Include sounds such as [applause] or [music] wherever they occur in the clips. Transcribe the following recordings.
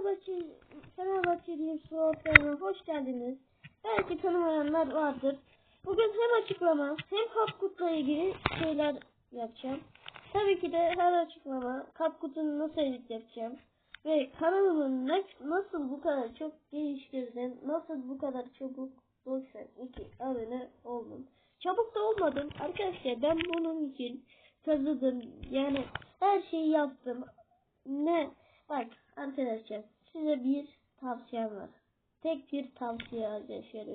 Fenerbahçe Fenerbahçeliyim soğuklarına hoş geldiniz. Belki tanımayanlar vardır. Bugün hem açıklama hem Kapkut'la ilgili şeyler yapacağım. Tabii ki de her açıklama Kapkut'un nasıl edit yapacağım. Ve kanalımın ne, nasıl bu kadar çok geliştirdim, nasıl bu kadar çabuk 92 abone oldum. Çabuk da olmadım arkadaşlar ben bunun için kazıdım yani her şeyi yaptım. Ne? Bak arkadaşlar size bir tavsiyem var. Tek bir tavsiye arkadaşlar.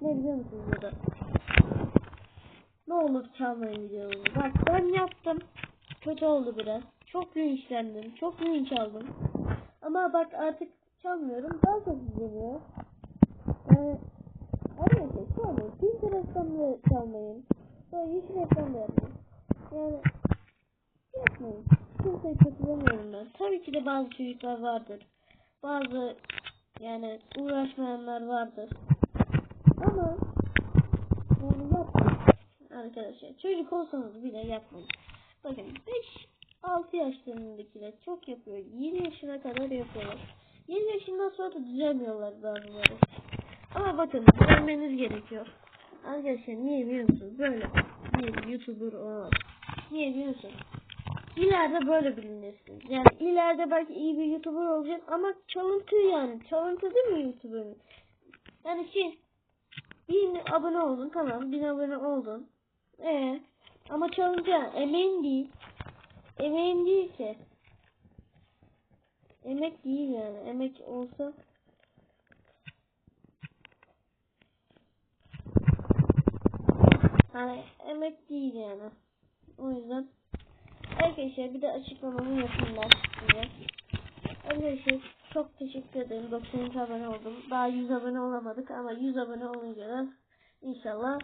Ne biliyor musunuz bu da? Ne olur çalmayın videomu. Bak ben yaptım. Kötü oldu biraz. Çok linçlendim. Çok linç aldım. Ama bak artık çalmıyorum. Daha çok izleniyor. Yani arkadaşlar çalmayın. Pinterest'ten de çalmayın. Böyle hiç reklam da. Yani yapmayın. Kimseyi kötülemiyorum ben. Tabii ki de bazı çocuklar vardır. Bazı yani uğraşmayanlar vardır. Ama yani yapmayın arkadaşlar. Çocuk olsanız bile yapmayın. Bakın 5-6 yaşlarındakiler çok yapıyor. 7 yaşına kadar yapıyorlar. 7 yaşından sonra da düzelmiyorlar bazıları. Ama bakın düzelmeniz gerekiyor. Arkadaşlar niye biliyor? Böyle bir YouTuber olmaz. Niye biliyor? İleride böyle bilinirsiniz. Yani ileride belki iyi bir YouTuber olacaksın ama çalıntı yani. Çalıntı değil mi YouTuber'ın? Yani şey bin abone oldun tamam bin abone oldun. Ee, ama çalıntı yani emeğin değil. Emeğin değil ki. Emek değil yani. Emek olsa hani emek değil yani. O yüzden Arkadaşlar bir de açıklamamı yapayım ben size. Arkadaşlar çok teşekkür ederim. 93 abone oldum. Daha 100 abone olamadık ama 100 abone olunca da inşallah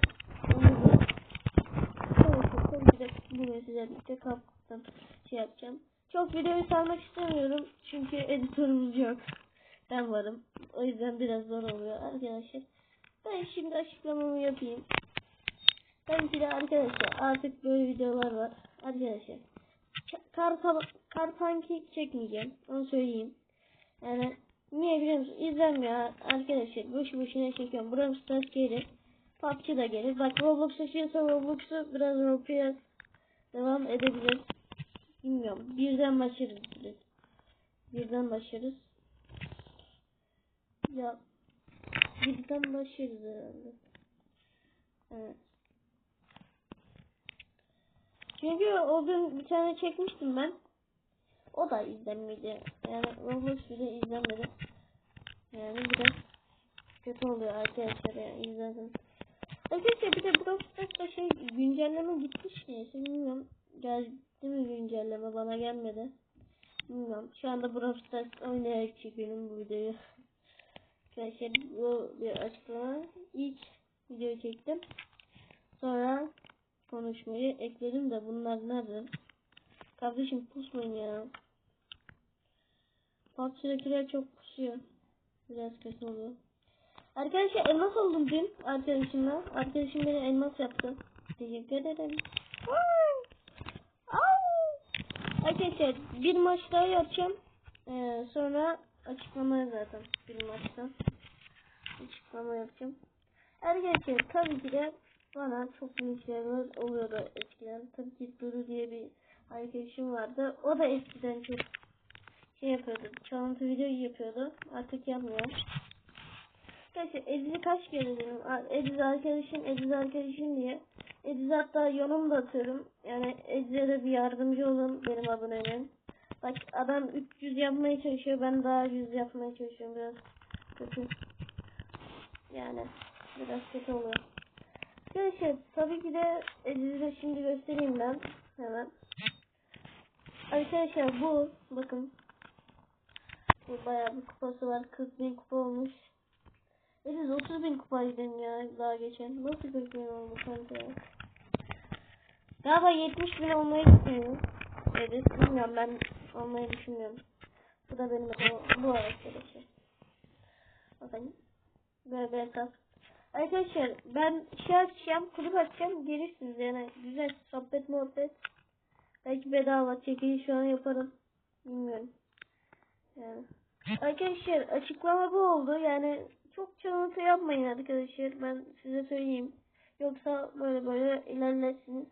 de bugün size birlikte kaptım şey yapacağım. Çok videoyu sarmak istemiyorum. Çünkü editörümüz yok. Ben varım. O yüzden biraz zor oluyor arkadaşlar. Ben şimdi açıklamamı yapayım. Ki de arkadaşlar artık böyle videolar var. Arkadaşlar kar, kar pankek çekmeyeceğim. Onu söyleyeyim. Yani niye biliyor musun? İzlenmiyor arkadaşlar. Boşu boşuna çekiyorum. Brawl Stars gelir. PUBG da gelir. Bak Roblox açıyorsa Roblox'u biraz Roblox'a devam edebilir. Bilmiyorum. Birden başlarız biz. Birden başlarız. Ya birden başlarız herhalde. Evet. Çünkü o gün bir tane çekmiştim ben. O da izlenmedi. Yani Roblox bile izlenmedi. Yani biraz kötü oluyor arkadaşlar yani izledim. Arkadaşlar bir de Brawl şey güncelleme gitmiş neyse bilmiyorum. Geldi mi güncelleme bana gelmedi. Bilmiyorum. Şu anda Brawl Stars oynayarak çekiyorum bu videoyu. [laughs] Arkadaşlar bu bir açıklama. İlk video çektim. Sonra konuşmayı ekledim de bunlar nerede? Kardeşim pusmayın ya. PUBG'dekiler çok pusuyor. Biraz kötü oluyor. Arkadaşlar elmas oldum dün arkadaşımla. Arkadaşım beni elmas yaptı. Teşekkür ederim. Arkadaşlar bir maç daha yapacağım. Ee, sonra açıklama zaten bir maçta. Açıklama yapacağım. Arkadaşlar tabii ki de bana çok büyük şeyler oluyordu eskiden. Tabii ki Duru diye bir arkadaşım vardı. O da eskiden çok şey yapıyordu. Çalıntı video yapıyordu. Artık yapmıyor. Arkadaşlar Ediz'i kaç kere dedim. Ediz arkadaşım, Ediz arkadaşım diye. Ediz hatta yorum da atıyorum. Yani Ediz'e de bir yardımcı olun benim abonelim. Bak adam 300 yapmaya çalışıyor. Ben daha 100 yapmaya çalışıyorum. Biraz. Yani biraz kötü oluyor. Arkadaşlar tabii ki de size şimdi göstereyim ben hemen. Arkadaşlar bu bakın. Bu bayağı bir kupası var. 40 bin kupa olmuş. Ediz 30 bin kupaydım ya daha geçen. Nasıl 40 bin oldu kanka ya. Galiba 70 bin olmayı düşünüyorum. Ediz bilmiyorum ben olmayı düşünmüyorum. Bu da benim bu arkadaşlar. Bakın. Böyle bir hesap. Arkadaşlar ben şey açacağım, kulüp açacağım. Gelirsiniz yani güzel sohbet muhabbet. Belki bedava çekiliş şu an yaparım. Bilmiyorum. Yani. Arkadaşlar açıklama bu oldu. Yani çok çalıntı yapmayın arkadaşlar. Ben size söyleyeyim. Yoksa böyle böyle ilerlersiniz.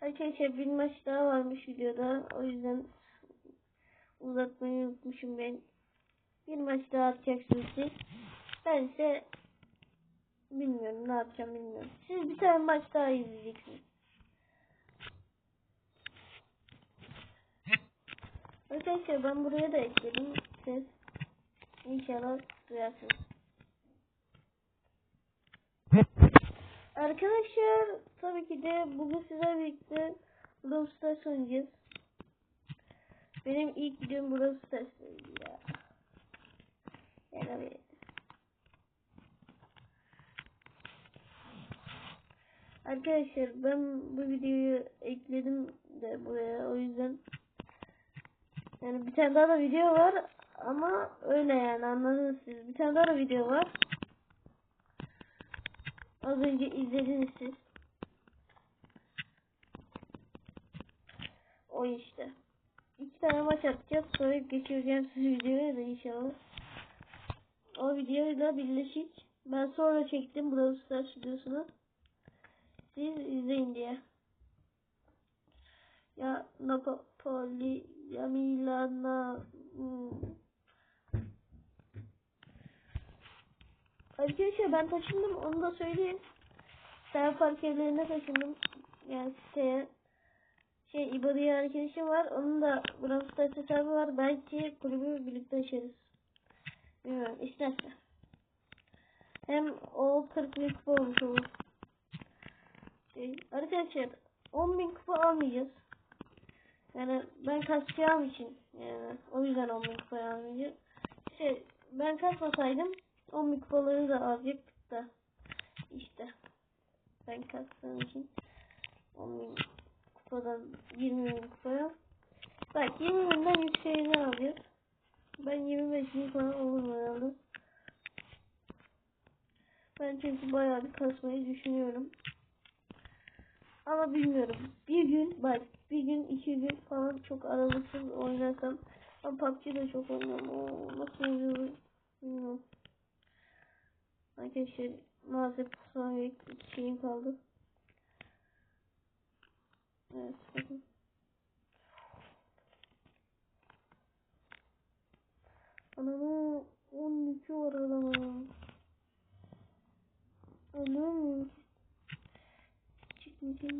Arkadaşlar bir maç daha varmış videoda. O yüzden uzatmayı unutmuşum ben. Bir maç daha atacaksınız siz. Ben ise bilmiyorum ne yapacağım bilmiyorum. Siz bir tane maç daha izleyeceksiniz. Arkadaşlar ben buraya da ekledim ses. İnşallah duyarsınız. Arkadaşlar tabii ki de bugün sizlerle birlikte Brawl Stars oynayacağız. Benim ilk videom Brawl Stars ya. Yani Arkadaşlar ben bu videoyu ekledim de buraya o yüzden yani bir tane daha da video var ama öyle yani anladınız siz. Bir tane daha da video var. Az önce izlediniz siz. O işte. İki tane maç atacağız. Sonra geçireceğim siz videoya da inşallah. O videoyla birleşik. Ben sonra çektim Brawl Stars videosunu. Siz izleyin diye. Ya Napoli ya Milana hmm. Arkadaşlar ben taşındım onu da söyleyeyim. Sen fark evlerine taşındım. Yani siteye. Şey İbo arkadaşım var. Onun da Brawl Stars hesabı var. Belki kulübü birlikte açarız. Bilmiyorum isterse. Hem o 40 bin olmuş olur. Şey, arkadaşlar 10 bin kupa almayacağız. Yani ben kasacağım için yani o yüzden 10 bin kupa almayacağım. Şey ben kasmasaydım 10 bin kupaları da alacaktık da. İşte ben kastığım için 10 bin kupadan 20 bin kupaya bak 20 binden yükseğini alacağız. Ben 25 bin falan olur herhalde? Ben çünkü bayağı bir kasmayı düşünüyorum ama bilmiyorum bir gün bak bir gün iki gün falan çok aralıksız oynasam ben PUBG'de çok oynuyorum Oo, nasıl oluyor bilmiyorum Arkadaşlar maalesef son bir şeyim kaldı. Evet bakın. Anamı Abi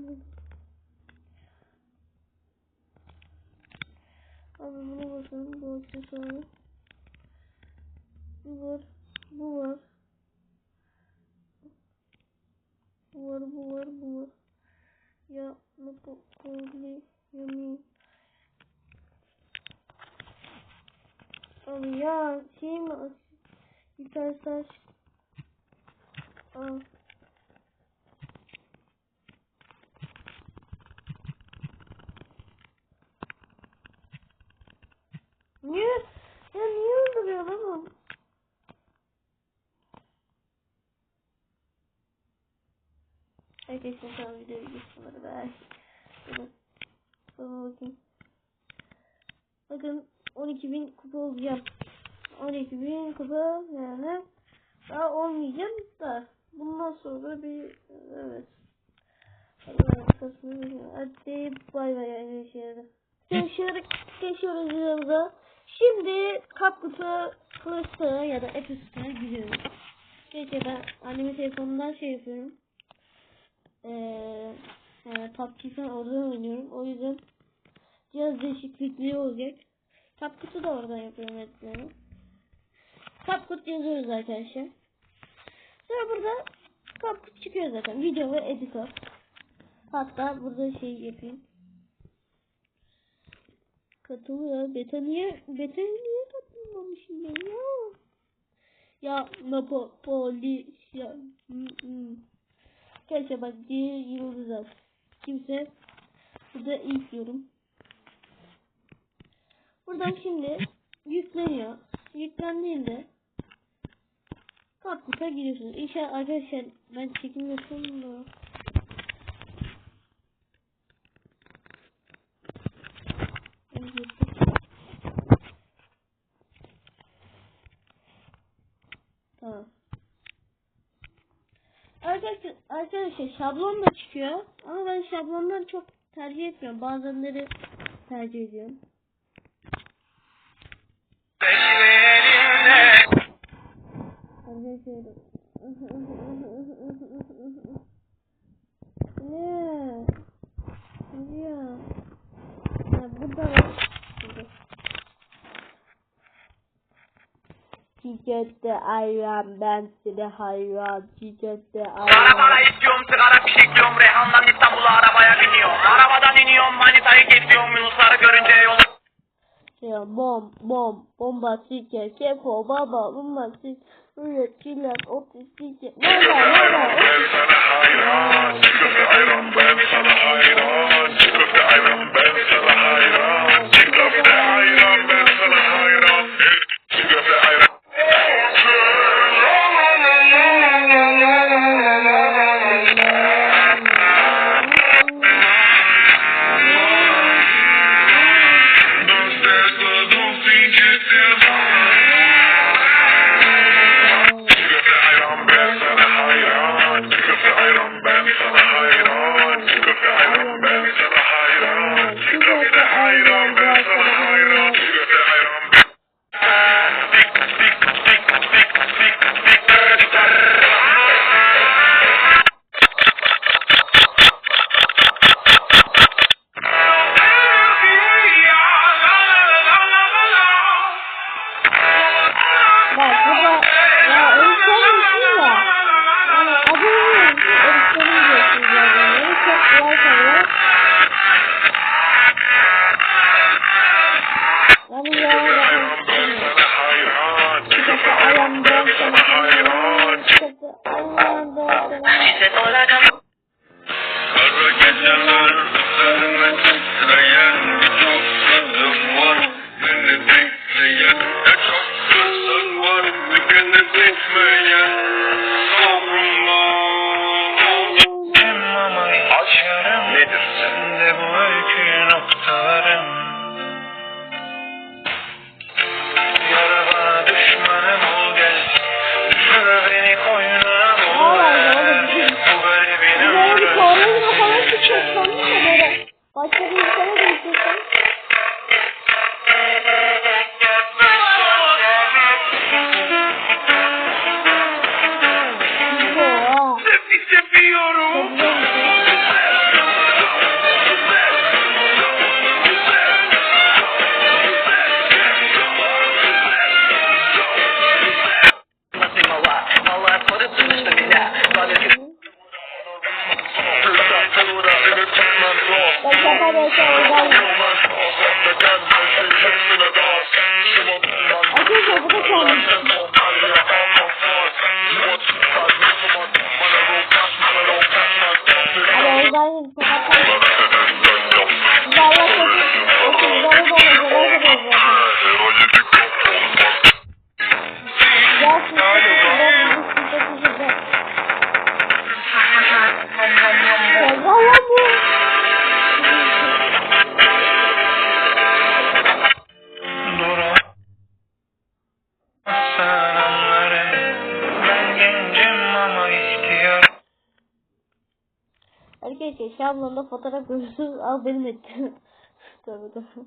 buna bakalım bu aksesuarı. Bu var. Bu var. Bu var bu var bu var. Ya Napoli Yamin. Abi ya şey mi? Bir tane saç. Aa. Niye? Ya niye öldürüyor lan o? Arkadaşlar tamam videoyu geçtim. Bakın. Sonra bakayım. Bakın 12.000 kupa olacağım. 12.000 kupa yani daha olmayacağım da bundan sonra bir evet. Hadi bay bay arkadaşlar. Arkadaşlar geçiyoruz videomuza. Şimdi kap kutu Plus'a ya da Epic'e gidiyoruz. Geçe ben annemin telefonundan şey yapıyorum. Eee yani PUBG oradan oynuyorum. O yüzden cihaz değişiklikleri olacak. Kapkutu da oradan yapıyorum etkilerini. Kapkut yazıyoruz arkadaşlar. Sonra burada Kapkut çıkıyor zaten. Video ve editör. Hatta burada şey yapayım. Katılıyor. Beta niye, beta niye katılmamışım ben ya? Ya Napoli ya. Hmm, hmm. Gerçi bak diye yıldız al. Kimse burada ilk yorum. Buradan şimdi yükleniyor. Yüklendiğinde Kapkuta giriyorsunuz. İnşallah arkadaşlar ben çekim yapıyorum da. Arkadaşlar, şablon da çıkıyor. Ama ben şablondan çok tercih etmiyorum. Bazenleri tercih ediyorum. Ne? Ya. Ya burada var. Çiçekte ayran ben size hayran. Çiçekte Para para ayran. istiyorum sigara fişekliyorum Reyhan'dan İstanbul'a arabaya biniyorum Arabadan iniyorum manitayı kesiyorum Yunusları görünce yolu Ya bom bom bomba sike kefo baba bomba sik üret çilek otis sike baba baba Ben sana hayran, köfte ayran ben sana Şablonda fotoğraf görüyorsunuz. Al benim ettim. tabii [laughs] tabii.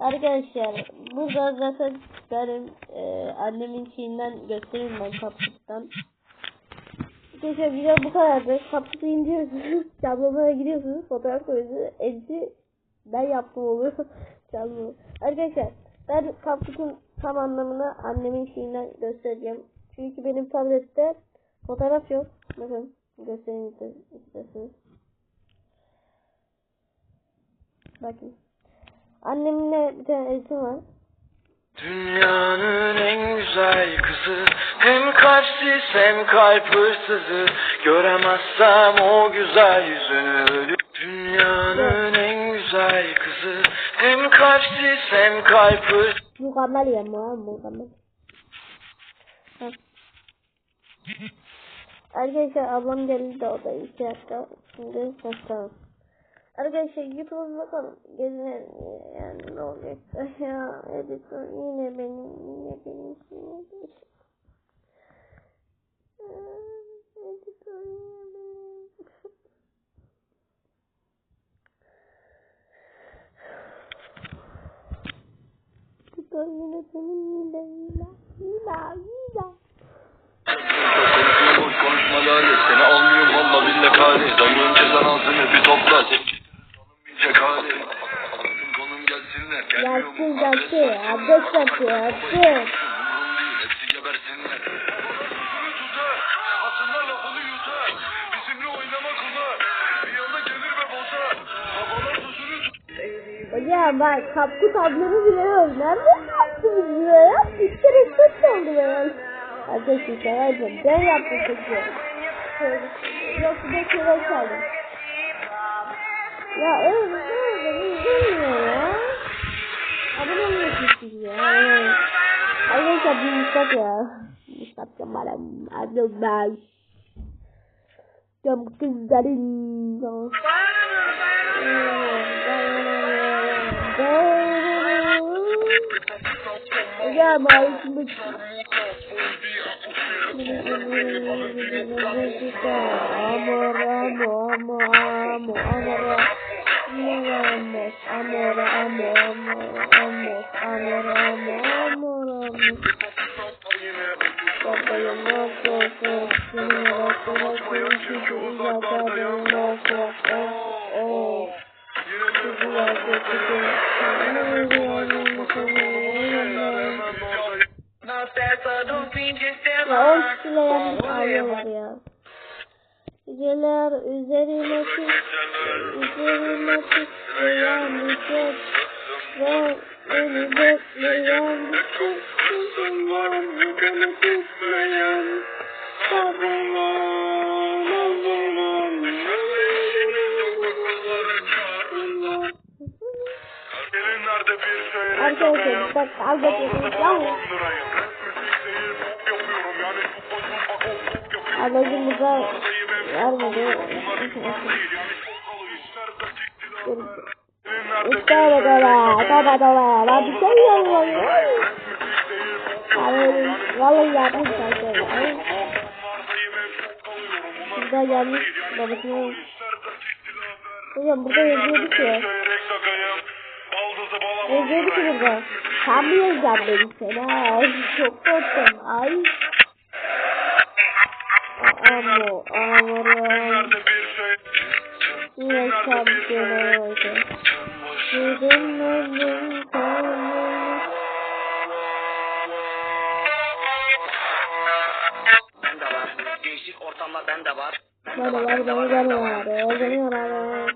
Arkadaşlar burada zaten benim e, annemin şeyinden göstereyim ben kapsütten. Arkadaşlar video bu kadardı. Kapsütü indiriyorsunuz. [laughs] Şablonlara giriyorsunuz. Fotoğraf koyuyorsunuz. Editi ben yaptım oluyor. Şablon. [laughs] Arkadaşlar ben kapsütün tam anlamını annemin şeyinden göstereceğim. Çünkü benim tablette fotoğraf yok. Bakın göstereyim iste- isterseniz. Bakın. Annemle bir tane editim var. Dünyanın en güzel kızı Hem kalpsiz hem kalp hırsızı Göremezsem o güzel yüzünü Dünyanın en güzel kızı Hem kalpsiz hem kalp hırsızı Mükemmel ya mükemmel. Arkadaşlar ablam geldi de o da iki dakika. Şimdi başlayalım. Arkadaşlar YouTube'a bakalım. Gezinelim yani ne olacak [laughs] ya. Edison yine benim yine benim şimdi. Ee, Edison yine benim. [laughs] Edison yine benim yine yine yine yine. Konuşmalar seni almıyorum valla billahi kare. Dayının cezan ağzını bir topla. Cekali. Konum Gelsin gelsin. Abdest yapıyor. Abdest. Hepsi lafını yutar. Bizimle oynamak onlar. Bir yana gelir ve bozar. Babalar sözünü tut. Hocam bak kapkut ablamı bile öldürmüş yaptınız bile ya. Üç kere üç oldu yani. Arkadaşlar ben yaptım çocuğu. Yok bir de kere çaldım. Ya öyle öyle izlemiyor ya. Abone olmuyorsunuz ya. Arkadaşlar bir Mustafa ya. Mustafa Kemal'im. Adım ben. Cam kızların. Ya maaşımı Amor, amor, amor, amor, amor, amor, amor, amor, amor, amor, amor, amor, amor. Kapayım nasıl olsun, seni yarattılar, seni çünkü uzaklarım nasıl olsun, oh. Sizi yarattılar, seni Ya o kişiyle yanlış ağlıyorlar ya. Yüceler üzerine çık, üzerine çık, selam yücel ve beni bekleyen, düşünmeyen, yüceli tutmayan, sabrımlar, nazırlar, Arkadaşlar bak aldatıyorsunuz Anacımıza Vermedi. İşte öyle böyle. Baba baba. Ben bir şey yapmıyorum. Yani vallahi yapmış ben şöyle. Burada gelmiş babasına. Hocam burada yazıyordu ki. Yazıyordu ki burada. Sen mi yazacaksın beni seni? Ay çok korktum. Ay. Bravo. Alvaro. Yaşamıyor oldu. Yürümlerim Ben de var. Gençlik ortamda ben de var. Ben de var, ben de var, ben de var.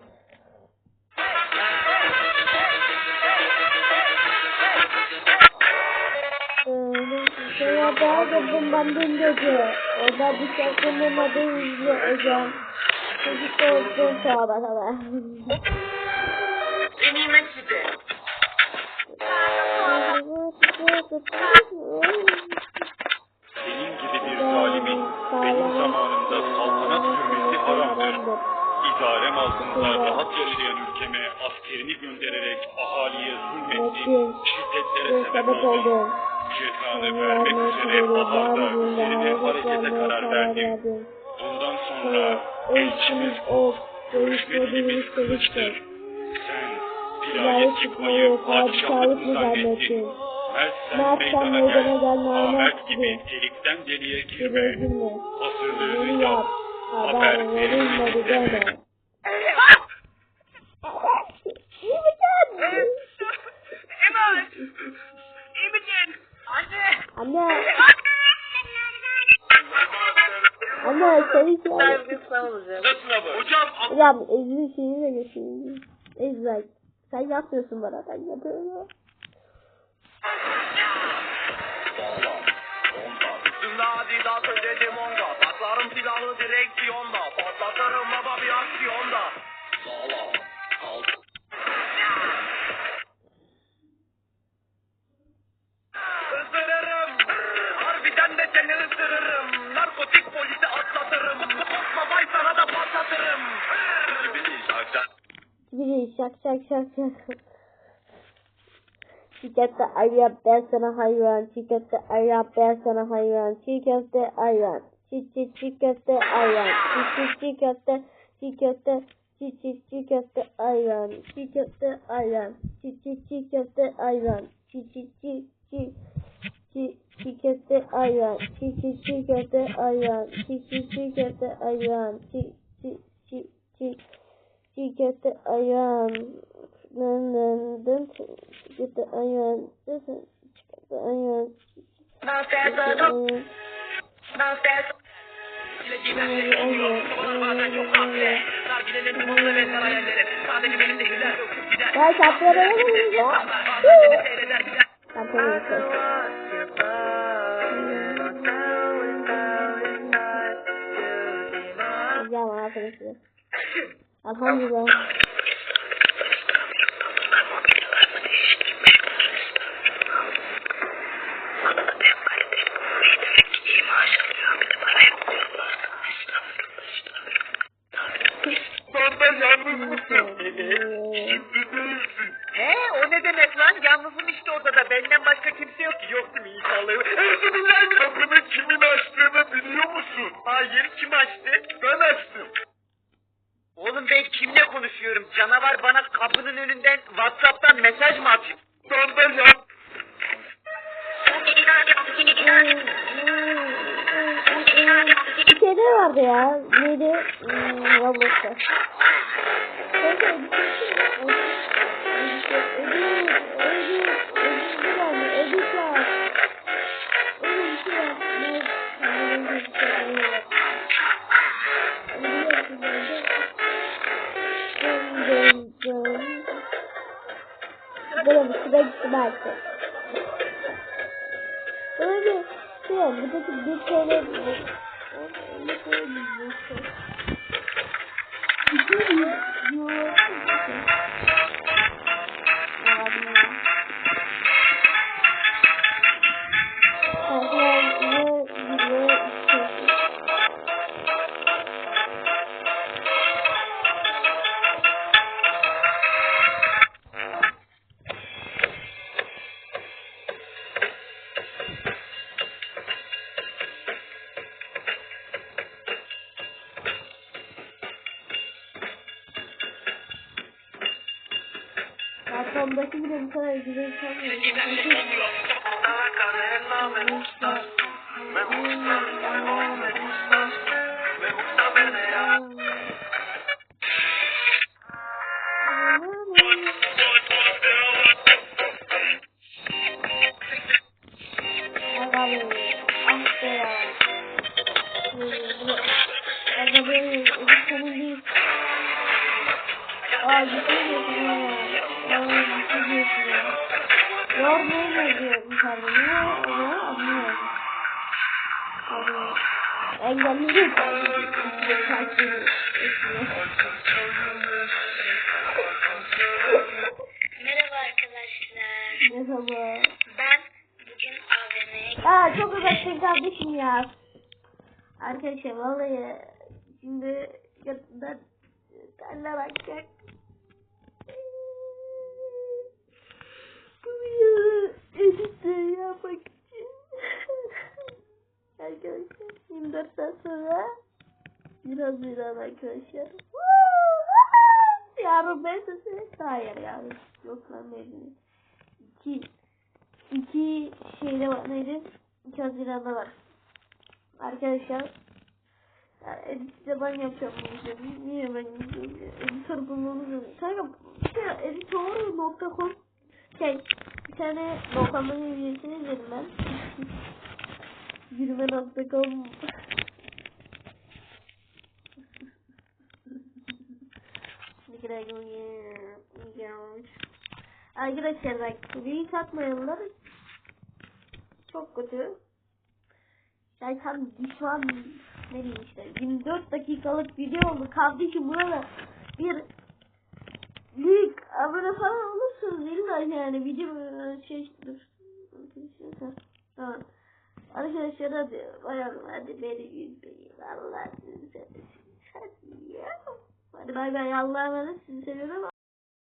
orada bombandım dedi. Orada bir şey kullanmadığı hocam. Çocuk olsun sağa bakala. Senin gibi bir zalimin benim zamanımda saltanat sürmesi haramdır. İdarem altında rahat yaşayan ülkeme askerini göndererek ahaliye zulmettiği şiddetlere sebep oldu. Cezanı vermek üzere baharda üzerine harekete karar verdim. Bundan sonra eşimiz ok, görüşmediğimiz kılıçtır. Sen vilayet çıkmayı padişahlık mı zannettin? Mert sen meydana gel, Ahmet gibi delikten deliğe girme. Hazırlığını yap. Haber verilmedi deme. Anne. Anne seni seviyorum. Ben bir sınav olacağım. Hocam. Hocam Ezgi şeyi de geçeyim. Ezgi. Sen yapmıyorsun bana. Ben yapıyorum. Sağlam Biri şak şak şak şak. Çiğ ayran ben sana hayran. Çiğ köfte ayran ben sana hayran. Çiğ köfte ayran. çiğ çiğ çiğ köfte ayran, çiğ çiğ çiğ köfte, çiğ köfte, çiğ çiğ çiğ köfte ayran, çiğ köfte ayran, çiğ çiğ çiğ köfte ayran, çiğ çiğ çiğ çiğ çiğ köfte ayran, çiğ çiğ çiğ köfte ayran, çiğ ayran, kahve. Nargilenin dumanlı ve sarayelleri. Sadece benim de güzel öpüp gider. Ya. şapkaya dayanamıyoruz 打他一个 belki. Öyle şey yok. Buradaki bir tane bir Balkondaki bile bu kadar güzel sanmıyorum. Merhaba arkadaşlar. Merhaba. Ben bugün AVM'ye Aa çok uzaksın kardeşim ya. Arkadaşlar vallahi şimdi götünden terler akacak. Bu videoyu editleri yapmak için. arkadaşlar 24 saat sonra biraz biraz arkadaşlar. Yarın ben sesi hayır yarın. Yok lan neydi? İki iki şeyde var neydi? İki Haziran'da var. Arkadaşlar yani edit de ben yapacağım bu videoyu. Niye ben editör bulmamız lazım. Kanka şey editör.com şey bir tane Volkan'ın videosunu izledim ben. [laughs] Yürüme.com Gelmiş. Arkadaşlar bak link atmayanlar çok kötü. Yani tam düşman ne diyeyim işte 24 dakikalık video oldu. Kardeşim burada bir link abone falan olursunuz illa yani. Video şey dur. Tamam arkadaşlar hadi bayan hadi beni üzmeyin Allah sizi sevsin hadi ya hadi bay bay Allah'a emanet. Sizi seviyorum